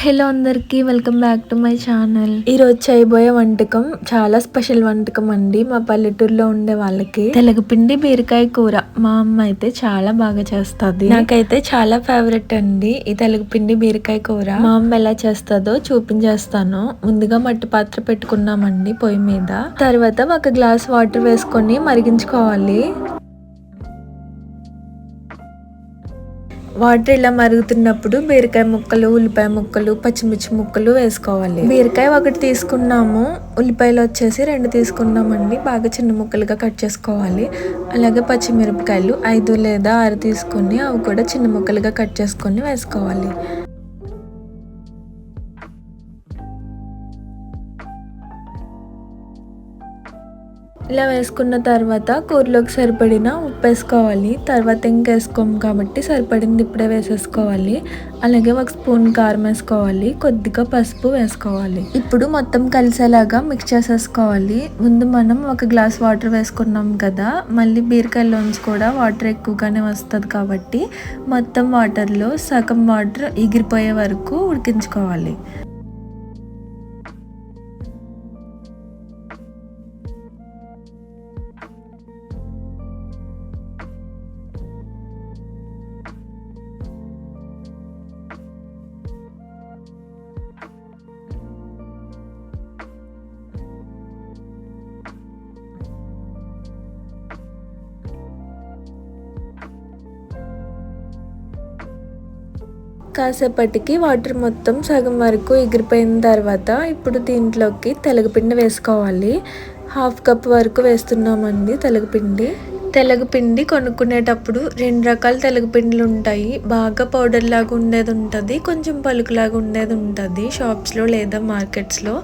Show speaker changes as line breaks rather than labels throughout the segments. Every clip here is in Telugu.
హలో అందరికీ welcome back to my channel. ఈరోజు చేయబోయే వంటకం చాలా స్పెషల్ వంటకం అండి. మా పల్లెటూరులో ఉండే వాళ్ళకి తెలగపిండి బీరకాయ కూర మా అమ్మ అయితే చాలా బాగా చేస్తుంది. నాకైతే చాలా ఫేవరెట్ అండి ఈ తెలగపిండి బీరకాయ కూర. మా అమ్మ ఎలా చేస్తుందో చూపించేస్తాను. ముందుగా మట్టి పాత్ర పెట్టుకున్నామండి పొయ్యి మీద. తర్వాత ఒక గ్లాస్ వాటర్ వేసుకొని మరిగించుకోవాలి. వాటర్ ఇలా మరుగుతున్నప్పుడు బీరకాయ ముక్కలు ఉల్లిపాయ ముక్కలు పచ్చిమిర్చి ముక్కలు వేసుకోవాలి. బీరకాయ ఒకటి తీసుకున్నాము. ఉల్లిపాయలు వచ్చేసి రెండు తీసుకున్నామండి. బాగా చిన్న ముక్కలుగా కట్ చేసుకోవాలి. అలాగే పచ్చిమిరపకాయలు ఐదు లేదా ఆరు తీసుకొని అవి కూడా చిన్న ముక్కలుగా కట్ చేసుకొని వేసుకోవాలి. ఇలా వేసుకున్న తర్వాత కూరలోకి సరిపడిన ఉప్పు వేసుకోవాలి. తర్వాత ఇంకేసుకోము కాబట్టి సరిపడింది ఇప్పుడే వేసేసుకోవాలి. అలాగే ఒక స్పూన్ కారం వేసుకోవాలి. కొద్దిగా పసుపు వేసుకోవాలి. ఇప్పుడు మొత్తం కలిసేలాగా మిక్స్ చేసేసుకోవాలి. ముందు మనం ఒక గ్లాస్ వాటర్ వేసుకున్నాం కదా మళ్ళీ బీరకాయలోంచి కూడా వాటర్ ఎక్కువగానే వస్తుంది కాబట్టి మొత్తం వాటర్లో సగం వాటర్ ఎగిరిపోయే వరకు ఉడికించుకోవాలి. కాసేపటికి వాటర్ మొత్తం సగం వరకు ఎగిరిపోయిన తర్వాత ఇప్పుడు దీంట్లోకి తెలగపిండి వేసుకోవాలి. హాఫ్ కప్ వరకు వేస్తున్నామండి తెలగపిండి. తెలగపిండి కొనుక్కునేటప్పుడు రెండు రకాల తెలగపిండిలు ఉంటాయి. బాగా పౌడర్ లాగా ఉండేది ఉంటుంది కొంచెం పలుకులాగా ఉండేది ఉంటుంది షాప్స్లో లేదా మార్కెట్స్లో.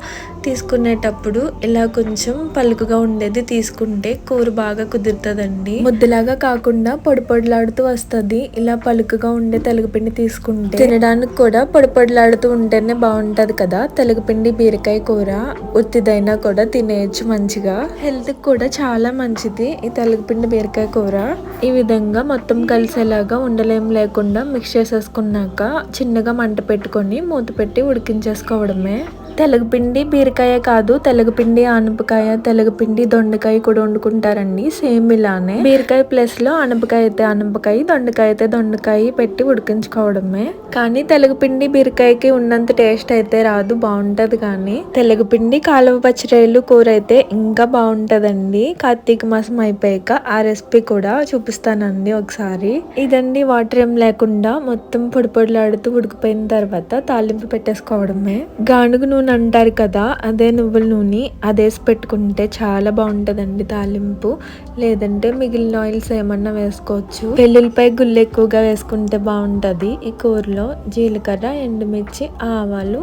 తీసుకునేటప్పుడు ఇలా కొంచెం పలుకుగా ఉండేది తీసుకుంటే కూర బాగా కుదురుతుందండి. ముద్దలాగా కాకుండా పొడి పొడిలాడుతూ వస్తుంది. ఇలా పలుకుగా ఉండే తెలుగుపిండి తీసుకుంటే తినడానికి కూడా పొడి పొడిలాడుతూ ఉంటేనే బాగుంటది కదా. తెలుగుపిండి బీరకాయ కూర ఉత్తిదైనా కూడా తినేయచ్చు మంచిగా. హెల్త్ కూడా చాలా మంచిది ఈ తెలుగుపిండి బీరకాయ కూర. ఈ విధంగా మొత్తం కలిసేలాగా ఉండలేం లేకుండా మిక్స్ చేసేసుకున్నాక చిన్నగా మంట పెట్టుకొని మూత పెట్టి ఉడికించేసుకోవడమే. తెలగపిండి బీరకాయ కాదు తెలగపిండి ఆనపకాయ తెలగపిండి దొండకాయ కూడా వండుకుంటారండి సేమ్ ఇలానే. బీరకాయ ప్లస్లో ఆనపకాయ అయితే ఆనపకాయ దొండకాయ అయితే దొండకాయ పెట్టి ఉడికించుకోవడమే. కానీ తెలగపిండి బీరకాయకి ఉన్నంత టేస్ట్ అయితే రాదు బాగుంటది కానీ. తెలగపిండి కాలువ పచ్చిరాయలు కూర అయితే ఇంకా బాగుంటదండి. కార్తీక మాసం అయిపోయాక ఆ రెసిపీ కూడా చూపిస్తానండి ఒకసారి. ఇదండి వాటర్ ఏం లేకుండా మొత్తం పొడి పొడిలాడుతూ ఉడికిపోయిన తర్వాత తాలింపు పెట్టేసుకోవడమే. గానుగు నూనె నూనె అంటారు కదా అదే నువ్వుల నూనె అదేసి పెట్టుకుంటే చాలా బాగుంటుందండి తాలింపు. లేదంటే మిగిలిన ఆయిల్స్ ఏమన్నా వేసుకోవచ్చు. వెల్లుల్లిపై గుళ్ళు ఎక్కువగా వేసుకుంటే బాగుంటుంది ఈ కూరలో. జీలకర్ర ఎండుమిర్చి ఆవాలు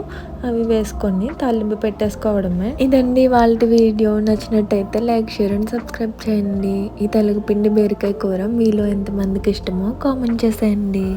అవి వేసుకొని తాలింపు పెట్టేసుకోవడమే. ఇదండి వాళ్ళ వీడియో. నచ్చినట్టయితే లైక్ షేర్ అండ్ సబ్స్క్రైబ్ చేయండి. ఈ తెలుగు పిండి బీరకాయ కూర మీలో ఎంతమందికి ఇష్టమో కామెంట్ చేసేయండి.